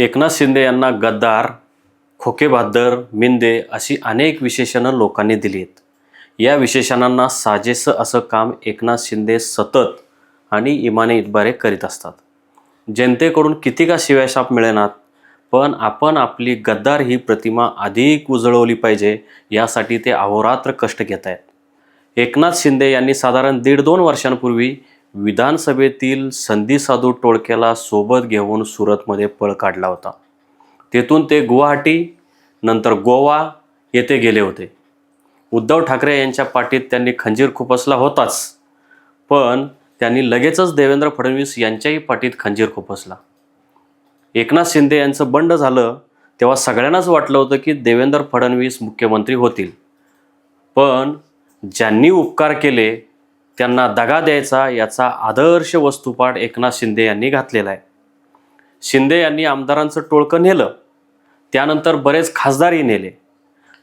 एकनाथ शिंदे यांना गद्दार खोकेबहाद्दर मिंदे अशी अनेक विशेषणं लोकांनी दिली आहेत या विशेषणांना साजेसं असं काम एकनाथ शिंदे सतत आणि इमाने इतबारे करीत असतात. जनतेकडून किती का शिव्याशाप मिळेनात पण आपण आपली गद्दार ही प्रतिमा अधिक उजळवली पाहिजे यासाठी ते अहोरात्र कष्ट घेत आहेत एकनाथ शिंदे यांनी साधारण दीड दोन वर्षांपूर्वी विधानसभेतील संधी साधू टोळक्याला सोबत घेऊन सुरतमध्ये पळ काढला होता. तेथून ते गुवाहाटी नंतर गोवा येथे गेले होते. उद्धव ठाकरे यांच्या पाठीत त्यांनी खंजीर खुपसला होताच पण त्यांनी लगेचच देवेंद्र फडणवीस यांच्याही पाठीत खंजीर खुपसला एकनाथ शिंदे यांचं बंड झालं तेव्हा सगळ्यांनाच वाटलं होतं की देवेंद्र फडणवीस मुख्यमंत्री होतील. पण ज्यांनी उपकार केले त्यांना दगा द्यायचा याचा आदर्श वस्तुपाठ एकनाथ शिंदे यांनी घातलेला आहे. शिंदे यांनी आमदारांचं टोळकं नेलं त्यानंतर बरेच खासदारही नेले.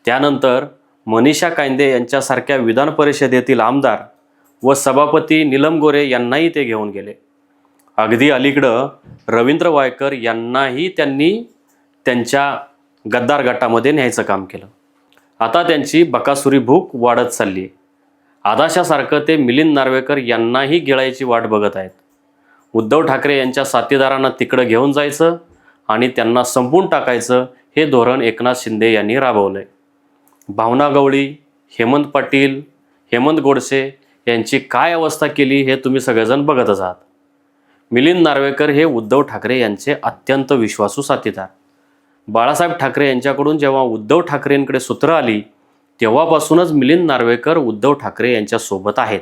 त्यानंतर मनीषा कायंदे यांच्यासारख्या विधान परिषदेतील आमदार व सभापती निलम गोरे यांनाही ते घेऊन गेले. अगदी अलीकडं रवींद्र वायकर यांनाही त्यांनी त्यांच्या गद्दार गटामध्ये न्यायचं काम केलं. आता त्यांची बकासुरी भूक वाढत चालली आहे. आदाशासारखं ते मिलिंद नार्वेकर यांनाही गिळायची वाट बघत आहेत. उद्धव ठाकरे यांच्या साथीदारांना तिकडं घेऊन जायचं आणि त्यांना संपून टाकायचं हे धोरण एकनाथ शिंदे यांनी राबवलं आहे भावना गवळी हेमंत पाटील हेमंत गोडसे यांची काय अवस्था केली हे तुम्ही सगळेजण बघतच आहात. मिलिंद नार्वेकर हे उद्धव ठाकरे यांचे अत्यंत विश्वासू साथीदार. बाळासाहेब ठाकरे यांच्याकडून जेव्हा उद्धव ठाकरेंकडे सूत्र आली तेव्हापासूनच मिलिंद नार्वेकर उद्धव ठाकरे यांच्यासोबत आहेत.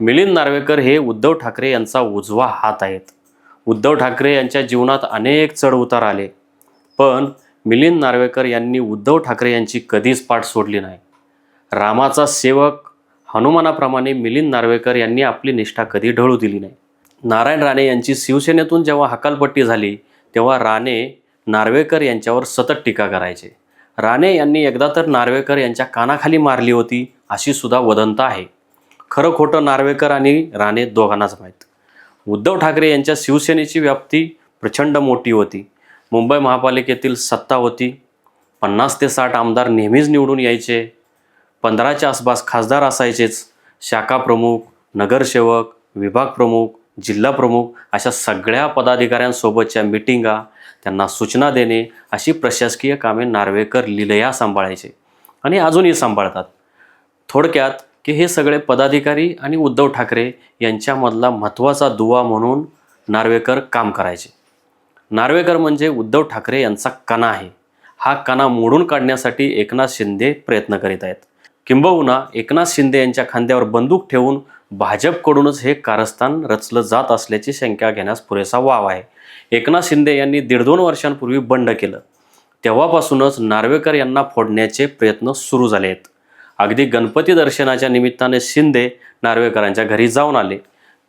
मिलिंद नार्वेकर हे उद्धव ठाकरे यांचा उजवा हात आहेत. उद्धव ठाकरे यांच्या जीवनात अनेक चढउतार आले. पण मिलिंद नार्वेकर यांनी उद्धव ठाकरे यांची कधीच पाठ सोडली नाही. रामाचा सेवक हनुमानाप्रमाणे मिलिंद नार्वेकर यांनी आपली निष्ठा कधी ढळू दिली नाही. नारायण राणे यांची शिवसेनेतून जेव्हा हकालपट्टी झाली तेव्हा राणे नार्वेकर यांच्यावर सतत टीका करायचे. राणे यांनी एकदा तर नार्वेकर यांच्या कानाखाली मारली होती अशी सुद्धा वदंत आहे. खरं खोटं नार्वेकर आणि राणे दोघांनाच माहीत. उद्धव ठाकरे यांच्या शिवसेनेची व्याप्ती प्रचंड मोठी होती. मुंबई महापालिकेतील सत्ता होती. पन्नास ते साठ आमदार नेहमीच निवडून यायचे. पंधराच्या आसपास खासदार असायचेच. शाखा प्रमुख नगरसेवक विभाग प्रमुख जिल्हा प्रमुख अशा सगळ्या पदाधिकाऱ्यांसोबतच्या मिटिंगा त्यांना सूचना देणे अशी प्रशासकीय कामे नार्वेकर लिलया सांभाळायचे आणि अजूनही सांभाळतात. थोडक्यात की हे सगळे पदाधिकारी आणि उद्धव ठाकरे यांच्यामधला महत्त्वाचा दुवा म्हणून नार्वेकर काम करायचे. नार्वेकर म्हणजे उद्धव ठाकरे यांचा कणा आहे. हा कणा मोडून काढण्यासाठी एकनाथ शिंदे प्रयत्न करीत आहेत. किंबहुना एकनाथ शिंदे यांच्या खांद्यावर बंदूक ठेवून भाजपकडूनच हे कारस्थान रचलं जात असल्याची शंका घेण्यास पुरेसा वाव आहे. एकनाथ शिंदे यांनी दीड दोन वर्षांपूर्वी बंड केलं. तेव्हापासूनच नार्वेकर यांना फोडण्याचे प्रयत्न सुरू झाले आहेत अगदी गणपती दर्शनाच्या निमित्ताने शिंदे नार्वेकरांच्या घरी जाऊन आले.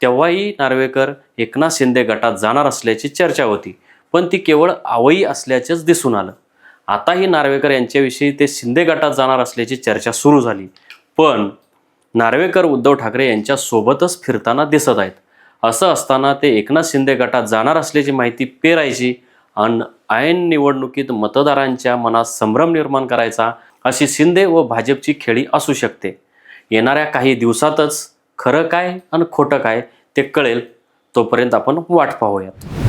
तेव्हाही नार्वेकर एकनाथ शिंदे गटात जाणार असल्याची चर्चा होती पण ती केवळ आवई असल्याचेच दिसून आलं. आताही नार्वेकर यांच्याविषयी ते शिंदे गटात जाणार असल्याची चर्चा सुरू झाली. पण नार्वेकर उद्धव ठाकरे यांच्यासोबतच फिरताना दिसत आहेत. असं असताना ते एकनाथ शिंदे गटात जाणार असल्याची माहिती पेरायची आणि ऐन निवडणुकीत मतदारांच्या मनात संभ्रम निर्माण करायचा अशी शिंदे व भाजपची खेळी असू शकते. येणाऱ्या काही दिवसातच खरं काय आणि खोटं काय ते कळेल. तोपर्यंत आपण वाट पाहूयात.